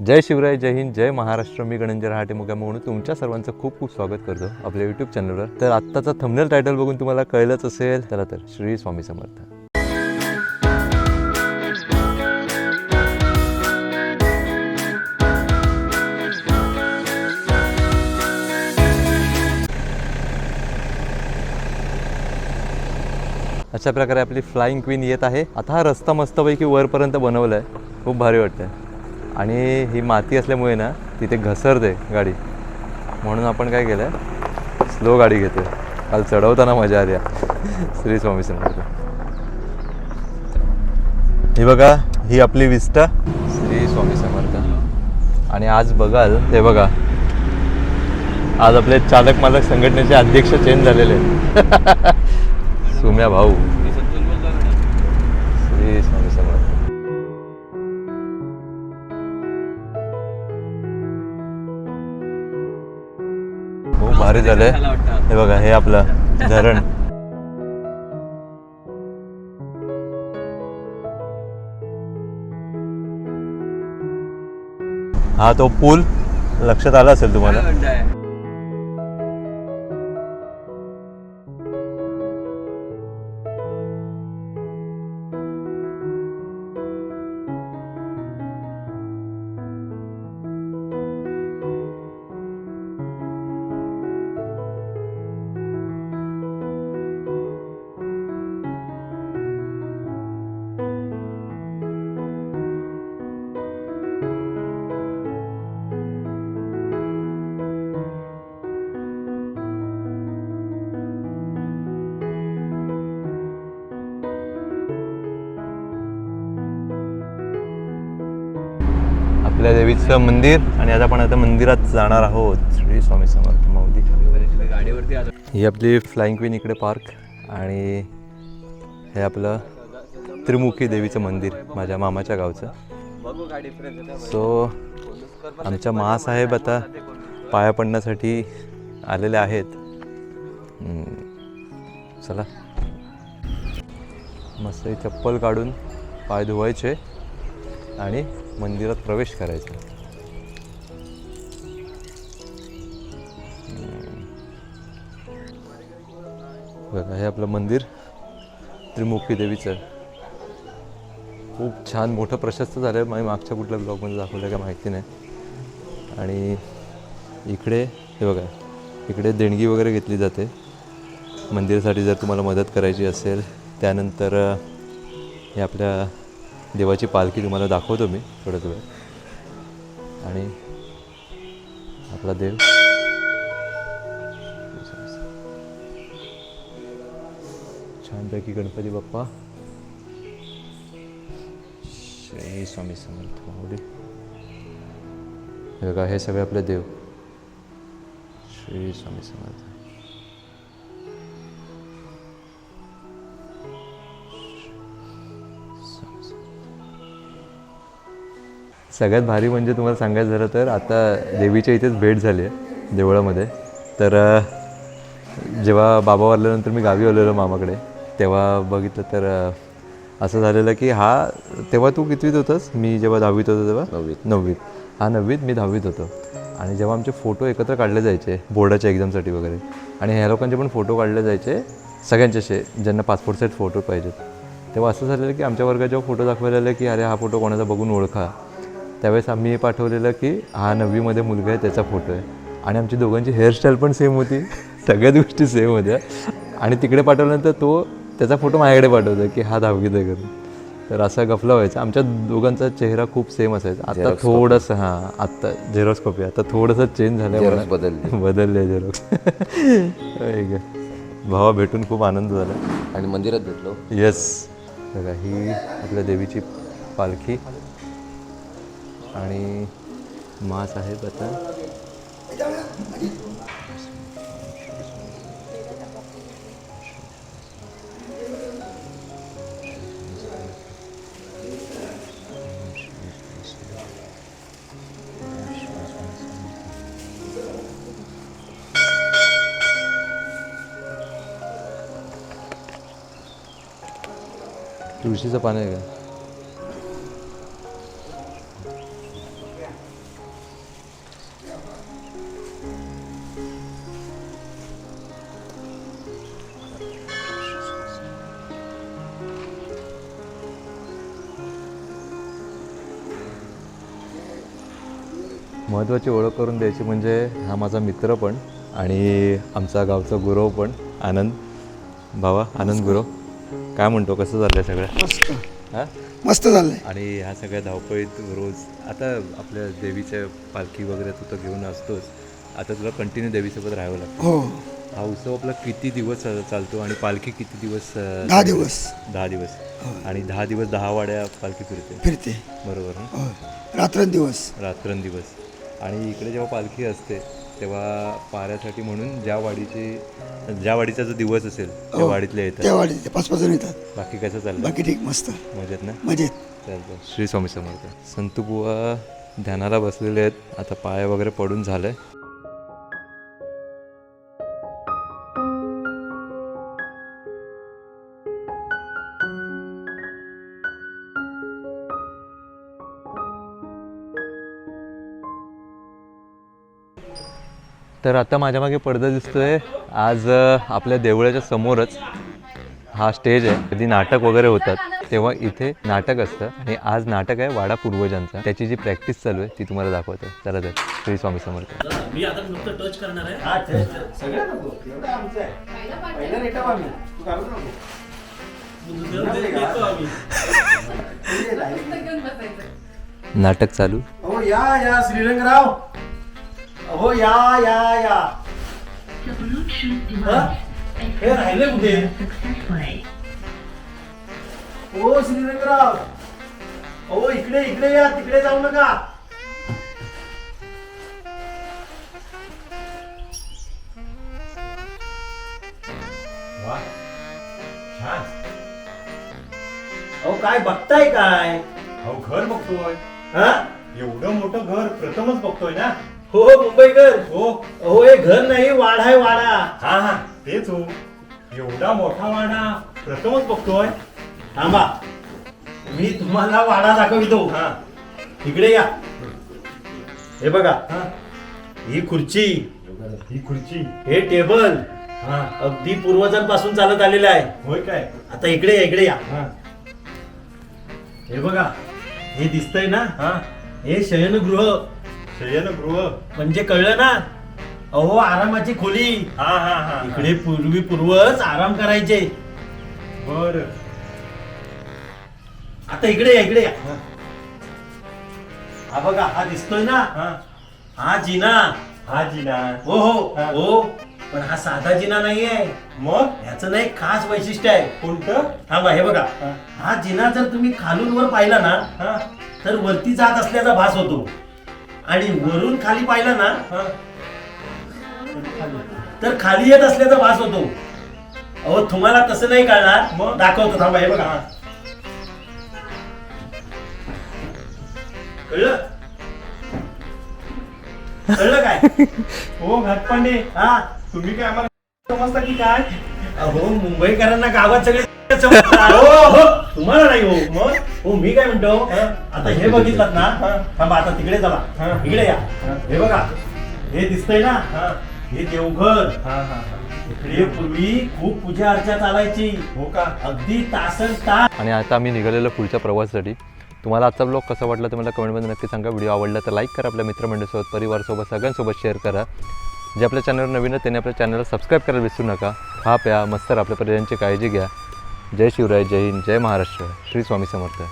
जय शिवराय जय हिंद जय महाराष्ट्र. मी गणंजय रहाटे मुगा म्हणून तुमच्या सर्वांचं खूप खूप स्वागत करतो आपल्या यूट्यूब चॅनलवर तर आत्ताचा थंबनेल टायटल बघून तुम्हाला कळलंच असेल चला तर श्री स्वामी समर्थ. अशा प्रकारे आपली फ्लाइंग क्वीन येत आहे. आता हा रस्ता मस्तपैकी वरपर्यंत बनवला आहे खूप भारी वाटतंय. आणि ही माती असल्यामुळे ना तिथे घसरते गाडी. म्हणून आपण काय केलं स्लो गाडी घेतो काल चढवताना मजा आली. श्री स्वामी समर्थ. ही बघा ही आपली विस्टा. श्री स्वामी समर्थ. आणि आज बघाल ते बघा. आज आपले चालक मालक संघटनेचे अध्यक्ष चेंज झालेले आहेत. सुम्या भाऊ. श्री स्वामी समर्थ. भारी झालंय. हे बघा हे आपलं धरण. हा तो पूल लक्षात आला असेल तुम्हाला? देवीचं मंदिर आणि आता आपण आता मंदिरात जाणार आहोत. श्री स्वामी समर्थ माऊली. गाडीवरती ही आपली फ्लाईंग क्वीन इकडे पार्क आणि हे आपलं त्रिमुखी देवीचं मंदिर माझ्या मामाच्या गावचं. सो आमच्या महासाहेब आता पाया पडण्यासाठी आलेले आहेत. चला. मस्त चप्पल काढून पाय धुवायचे आणि मंदिरात प्रवेश करायचा. बघा हे आपलं मंदिर त्रिमुखी देवीचं. खूप छान मोठं प्रशस्त झालं आहे मागच्या कुठल्या ब्लॉगमध्ये दाखवलं का माहिती नाही. आणि इकडे हे बघा इकडे देणगी वगैरे घेतली जाते. मंदिरासाठी जर तुम्हाला मदत करायची असेल त्यानंतर हे आपल्या देवाची पालखी तुम्हाला दाखवतो मी थोडंच वेळ. आणि आपला देव. छानपैकी गणपती बाप्पा. श्री स्वामी समर्थ माऊली. हे बघा हे सगळे आपले देव. श्री स्वामी समर्थ. सगळ्यात भारी म्हणजे तुम्हाला सांगायचं झालं तर आता देवीच्या इथेच भेट झाली आहे देवळामध्ये. तर जेव्हा बाबा वारल्यानंतर मी गावी आलेलो मामाकडे तेव्हा बघितलं तर असं झालेलं की हा तेव्हा तू कितवीत होतंस? मी जेव्हा दहावीत होतो तेव्हा? नववीत. नववीत. हा नववीत मी दहावीत होतो. आणि जेव्हा आमचे फोटो एकत्र काढले जायचे बोर्डाच्या एक्झामसाठी वगैरे आणि ह्या लोकांचे पण फोटो काढले जायचे सगळ्यांचे असे ज्यांना पासपोर्ट सेट फोटो पाहिजेत. तेव्हा असं झालेलं की आमच्या वर्गात जेव्हा फोटो दाखवायला आले की अरे हा फोटो कोणाचा बघून ओळखा त्यावेळेस आम्ही पाठवलेलं की हा नववीमध्ये मुलगा आहे त्याचा फोटो आहे. आणि आमची दोघांची हेअरस्टाईल पण सेम होती. सगळ्या गोष्टी सेम होत्या. आणि तिकडे पाठवल्यानंतर तो त्याचा फोटो माझ्याकडे पाठवतो की हा दहावीत आहे करून तर असा गफला व्हायचा. आमच्या दोघांचा चेहरा खूप सेम असायचा. आता थोडंसं हां आत्ता झेरॉक्स कॉपी आता थोडंसं चेंज झालं बदलली. बदलले झेरॉक्स भावा भेटून खूप आनंद झाला. आणि मंदिरात भेटलो. येस बघा ही आपल्या देवीची पालखी. आणि मास आहे आता तुळशीचं पान आहे का? महत्त्वाची ओळख करून द्यायची म्हणजे हा माझा मित्र पण आणि आमचा गावचा गुरव पण आनंद. भावा आनंद गुरव. काय म्हणतो कसं चाललंय सगळं? मस्त. हां? मस्त झालंय. आणि ह्या सगळ्या धावपळीत रोज आता आपल्या देवीच्या पालखी वगैरे तू तर घेऊन असतोच आता तुला कंटिन्यू देवीसोबत राहावं लागतं. हो. हा उत्सव आपला किती दिवस चालतो आणि पालखी किती दिवस दहा दिवस. दहा दिवस. आणि दहा दिवस दहा वाड्या पालखी फिरते? फिरते. बरोबर हो. रात्रंदिवस. रात्रंदिवस. आणि इकडे जेव्हा पालखी असते तेव्हा पाऱ्यासाठी म्हणून ज्या वाडीची ज्या वाडीचा जो दिवस असेल त्या वाडीतले येतात. त्या वाढीचे पाच पाच जण येतात. बाकी कसं चाललं बाकी ठीक मस्त. मजेत ना? मजेत. चालतं श्री स्वामी समर्थ. संतुबुवा ध्यानाला बसलेले आहेत. आता पाय वगैरे पडून झालंय. तर आता माझ्या मागे पडदा दिसतोय. आज आपल्या देवळाच्या समोरच हा स्टेज आहे. कधी नाटक वगैरे होतात तेव्हा इथे नाटक असतं. आणि आज नाटक आहे वाडा पूर्वजांचा. त्याची जी प्रॅक्टिस चालू आहे ती तुम्हाला दाखवतो चला तर श्री स्वामी समर्थ. मी आता नुकतं टच करणार आहे. आम्ही. नाटक चालू. अहो या या श्रीरंगराव. अहो या या या. हा? हे राहिले कुठे? ओ श्रीरंगराव. अहो इकडे इकडे या तिकडे जाऊ नका. वा छान. अहो काय बघताय काय? अहो घर बघतोय. हा? एवढं मोठं घर प्रथमच बघतोय ना? हो मुंबईकर. हो. हो हे घर नाही वाडा आहे वाडा. हा हा तेच हो. एवढा मोठा वाडा प्रथमच बघतोय थांबा. मी तुम्हाला वाडा दाखवितो. हा. इकडे या. हे बघा. हा. ही खुर्ची. ही खुर्ची. हे टेबल. हा. अगदी पूर्वजांपासून चालत आलेलं आहे. होय काय? आता इकडे या इकडे या. हा. हे बघा. हे दिसतंय ना? हा. हे शयनगृह. शयनगृह म्हणजे कळलं ना? अहो आरामाची खोली. हा हा हा. इकडे पूर्वी पूर्वज आराम करायचे. बर. आता इकडे या इकडे या. हा. बघा हा दिसतोय ना? हा. हा जिना. हा जिना. हो हो. हा. हो. पण हा साधा जिना नाहीये. मग? याचं ना एक खास वैशिष्ट्य आहे. कोणतं? थांबा हे बघा. हा. हा जिना जर तुम्ही खालून वर पाहिला ना हा. तर वरती जात असल्याचा भास होतो. आणि वरून खाली पाहिला ना तर खाली येत असल्याचा भास होतो. अहो तुम्हाला तसं नाही कळणार? मग? दाखवतो थांबा हे बघा. कळलं? कळलं काय? हो घाटपांडे. हा. तुम्ही काय आम्हाला समजता की काय? अहो मुंबईकरांना गावात सगळे समजतात. हो, हो. तुम्हाला नाही हो. मग? हो मी काय म्हणतो आता हे बघितलं ना हा. थांबा आता तिकडे चला. हा. इकडे या. हा. बघा हे दिसतंय ना हा. देवघर. हा हा इकडे पूर्वी खूप पूजा अर्चा चालायची. हो का? अगदी तासन तास. आणि आता आम्ही निघालेलो पुढच्या प्रवासासाठी. तुम्हाला आजचा ब्लॉग कसा वाटला ते मला कमेंटमध्ये नक्की सांगा. व्हिडिओ आवडला तर लाईक करा आपल्या मित्रमंडळीसोबत परिवारासोबत सगळ्यांसोबत शेअर करा. जे आपल्या चॅनलवर नवीन आहे त्यांनी आपल्या चॅनलला सबस्क्राईब करायला विसरू नका. खा प्या मस्त आपल्या पर्यटनची काळजी घ्या. जय शिवराय जय हिंद जय महाराष्ट्र. श्री स्वामी समर्थ.